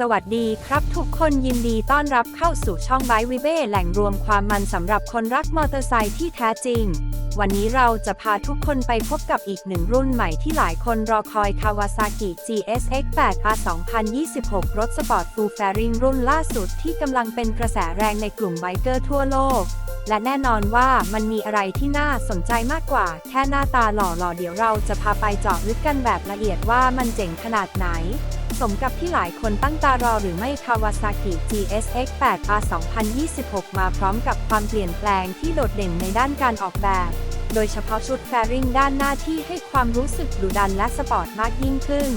สวัสดีครับทุกคนยินดีต้อนรับเข้าสู่ช่องไบวิเบ้แหล่งรวมความมันสำหรับคนรักมอเตอร์ไซค์ที่แท้จริง วันนี้เราจะพาทุกคนไปพบกับอีกหนึ่งรุ่นใหม่ที่หลายคนรอคอย Kawasaki GSX-8 R 2026 รถสปอร์ตฟูลแฟริงรุ่นล่าสุดที่กำลังเป็นกระแสแรงในกลุ่มไบเกอร์ทั่วโลก และแน่นอนว่ามันมีอะไรที่น่าสนใจมากกว่า แค่หน้าตาหล่อๆเดี๋ยวเราจะพาไปเจาะลึกกันแบบละเอียดว่ามันเจ๋งขนาดไหน สมกับที่หลายคนตั้งตารอหรือไม่ Kawasaki GSX-8 R 2026 มาพร้อมกับความเปลี่ยนแปลงที่โดดเด่นในด้านการออกแบบ โดยเฉพาะชุดแฟริงด้านหน้าที่ให้ความรู้สึกดุดันและสปอร์ตมากยิ่งขึ้น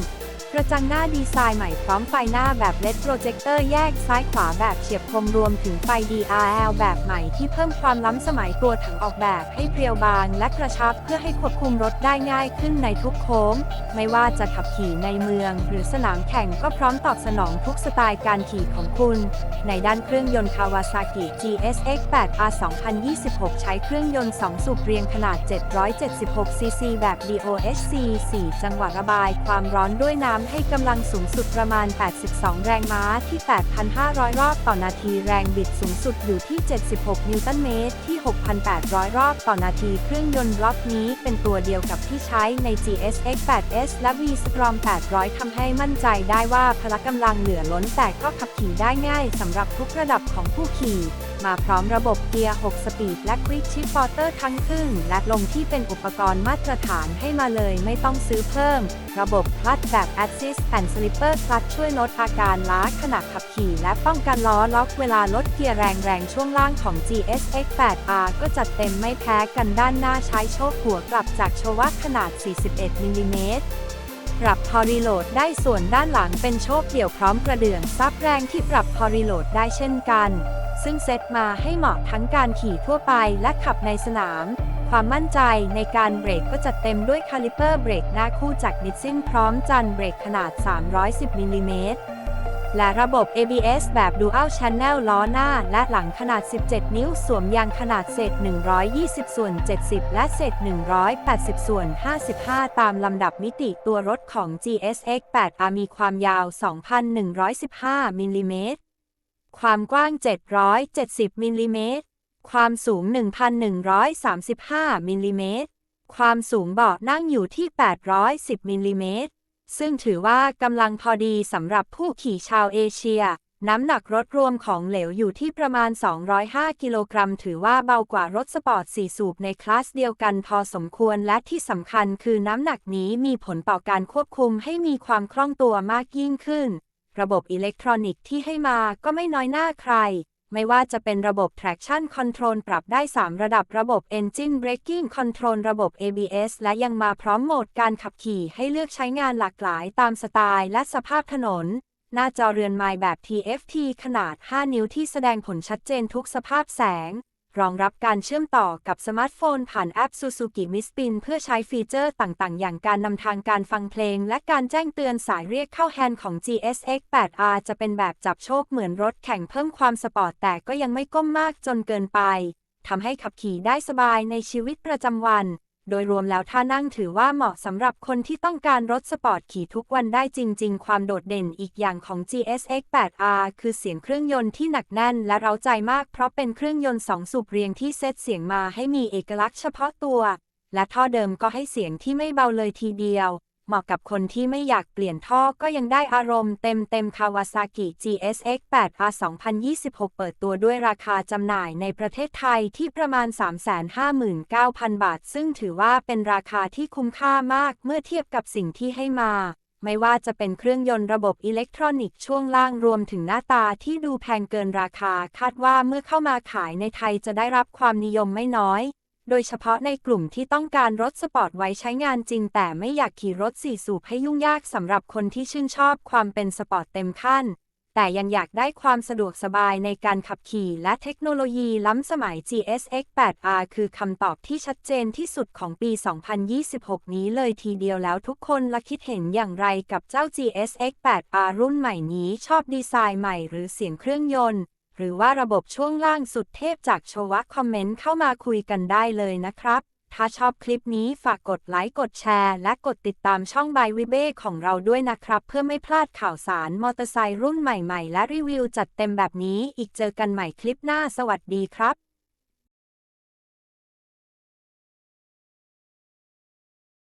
กระจังหน้าดีไซน์ใหม่พร้อมไฟหน้าแบบ LED โปรเจคเตอร์แยกซ้ายขวาแบบเฉียบคมรวมถึงไฟ DRL แบบใหม่ที่เพิ่มความล้ำสมัยตัวถังออกแบบให้เพรียวบางและกระชับเพื่อให้ควบคุมรถได้ง่ายขึ้นในทุกโค้ง ไม่ว่าจะขับขี่ในเมือง หรือสนามแข่งก็พร้อมตอบสนองทุกสไตล์การขี่ของคุณ ในด้านเครื่องยนต์ Kawasaki GSX-8 R 2026 ใช้เครื่องยนต์ 2 สูบเรียงขนาด 776 cc แบบ DOHC 4 จังหวะระบายความร้อนด้วยน้ำให้กำลังสูงสุดประมาณ 82 แรงม้าที่ 8,500 รอบต่อนาทีแรงบิดสูงสุดอยู่ที่ 76 นิวตันเมตรที่ 6,800 รอบต่อนาทีเครื่องยนต์ล็อกนี้เป็นตัวเดียวกับที่ใช้ใน GSX-8S และ V-Strom 800ทำให้มั่นใจได้ว่าพละกำลังเหลือล้นแต่ก็ขับขี่ได้ง่ายสำหรับทุกระดับของผู้ขี่ มาพร้อมระบบเกียร์ 6 สปีดและ Quick Shift Motor ทั้งขึ้นและลงที่เป็นอุปกรณ์มาตรฐานให้มาเลยไม่ต้องซื้อเพิ่ม ระบบคลัตช์แบบ Assist and Slipper Clutch ช่วยลดอาการล้าขณะขับขี่และป้องกันล้อล็อกเวลาลดเกียร์แรงๆช่วงล่างของ GSX-8R ก็จัดเต็มไม่แพ้กันด้านหน้าใช้โชคหัวกลับจากโชวัขนาด 41 มิลลิเมตรปรับพอรีโหลดได้ส่วนด้านหลังเป็นโชคเดี่ยวพร้อมกระเดื่องซับแรงที่ปรับพอรีโหลดได้เช่นกัน ซึ่งเซตมาให้เหมาะทั้งการขี่ทั่วไปและขับในสนาม ความมั่นใจในการเบรกก็จัดเต็มด้วยคาลิเปอร์เบรกหน้าคู่จากนิ s ซิ n พร้อมจันเบรกขนาด 310มิลลิเมตรและระบบ ABS แบบ Dual Channel ล้อหน้าและหลังขนาด 17 นิ้ว สวมยางขนาดเศษ 120 ส่วน 70 และเศษ 180 ส่วน 55 ตามลำดับมิติตัวรถของ GSX 8R มีความยาว 2,115มิลลิเมตร ความกว้าง 770 มิลลิเมตร ความสูง 1,135 มิลลิเมตร ความสูงเบาะนั่งอยู่ที่ 810 มิลลิเมตร ซึ่งถือว่ากำลังพอดีสำหรับผู้ขี่ชาวเอเชีย น้ำหนักรถรวมของเหลวอยู่ที่ประมาณ 205 กิโลกรัม ถือว่าเบากว่ารถสปอร์ต4สูบในคลาสเดียวกันพอสมควร และที่สำคัญคือน้ำหนักนี้มีผลต่อการควบคุมให้มีความคล่องตัวมากยิ่งขึ้น ระบบอิเล็กทรอนิกส์ที่ให้มาก็ไม่น้อยหน้าใคร ไม่ว่าจะเป็นระบบ traction control ปรับได้ 3 ระดับระบบ engine braking control ระบบ ABS และยังมาพร้อมโหมดการขับขี่ให้เลือกใช้งานหลากหลายตามสไตล์และสภาพถนน หน้าจอเรือนไม้แบบ TFT ขนาด 5 นิ้วที่แสดงผลชัดเจนทุกสภาพแสง รองรับการเชื่อมต่อกับสมาร์ทโฟนผ่านแอป Suzuki m i s p i n เพื่อใช้ฟีเจอร์ต่างๆ อย่างการนำทางการฟังเพลง และการแจ้งเตือนสายเรียกเข้าแฮนด์ของ GSX 8R จะเป็นแบบจับโชคเหมือนรถแข่งเพิ่มความสปอร์ตแต่ก็ยังไม่ก้มมากจนเกินไปทำให้ขับขี่ได้สบายในชีวิตประจำวัน โดยรวมแล้วท่านั่งถือว่าเหมาะสำหรับคนที่ต้องการรถสปอร์ตขี่ทุกวันได้จริง ๆ ความโดดเด่นอีกอย่างของ GSX 8R คือเสียงเครื่องยนต์ที่หนักแน่นและเร้าใจมากเพราะเป็นเครื่องยนต์สองสูบเรียงที่เซตเสียงมาให้มีเอกลักษณ์เฉพาะตัว และท่อเดิมก็ให้เสียงที่ไม่เบาเลยทีเดียว เหมาะกับคนที่ไม่อยากเปลี่ยนท่อก็ยังได้อารมณ์เต็มเต็ม Kawasaki GSX 8R 2026 เปิดตัวด้วยราคาจำหน่ายในประเทศไทยที่ประมาณ 359,000 บาท ซึ่งถือว่าเป็นราคาที่คุ้มค่ามากเมื่อเทียบกับสิ่งที่ให้มา ไม่ว่าจะเป็นเครื่องยนต์ระบบอิเล็กทรอนิกส์ช่วงล่างรวมถึงหน้าตาที่ดูแพงเกินราคา คาดว่าเมื่อเข้ามาขายในไทยจะได้รับความนิยมไม่น้อย โดยเฉพาะในกลุ่มที่ต้องการรถสปอร์ตไว้ใช้งานจริง แต่ไม่อยากขี่รถสี่สูบให้ยุ่งยากสำหรับคนที่ชื่นชอบความเป็นสปอร์ตเต็มขั้น แต่ยังอยากได้ความสะดวกสบายในการขับขี่และเทคโนโลยีล้ำสมัย GSX 8R คือคำตอบที่ชัดเจนที่สุดของปี 2026 นี้เลยทีเดียวแล้วทุกคนละคิดเห็นอย่างไรกับเจ้า GSX 8R รุ่นใหม่นี้ชอบดีไซน์ใหม่หรือเสียงเครื่องยนต์ หรือว่าระบบช่วงล่างสุดเทพจากโชวะคอมเมนต์เข้ามาคุยกันได้เลยนะครับ ถ้าชอบคลิปนี้ฝากกดไลค์กดแชร์ และกดติดตามช่องบายวิเบ้ของเราด้วยนะครับ เพื่อไม่พลาดข่าวสารมอเตอร์ไซค์รุ่นใหม่ๆ และรีวิวจัดเต็มแบบนี้อีกเจอกันใหม่คลิปหน้าสวัสดีครับ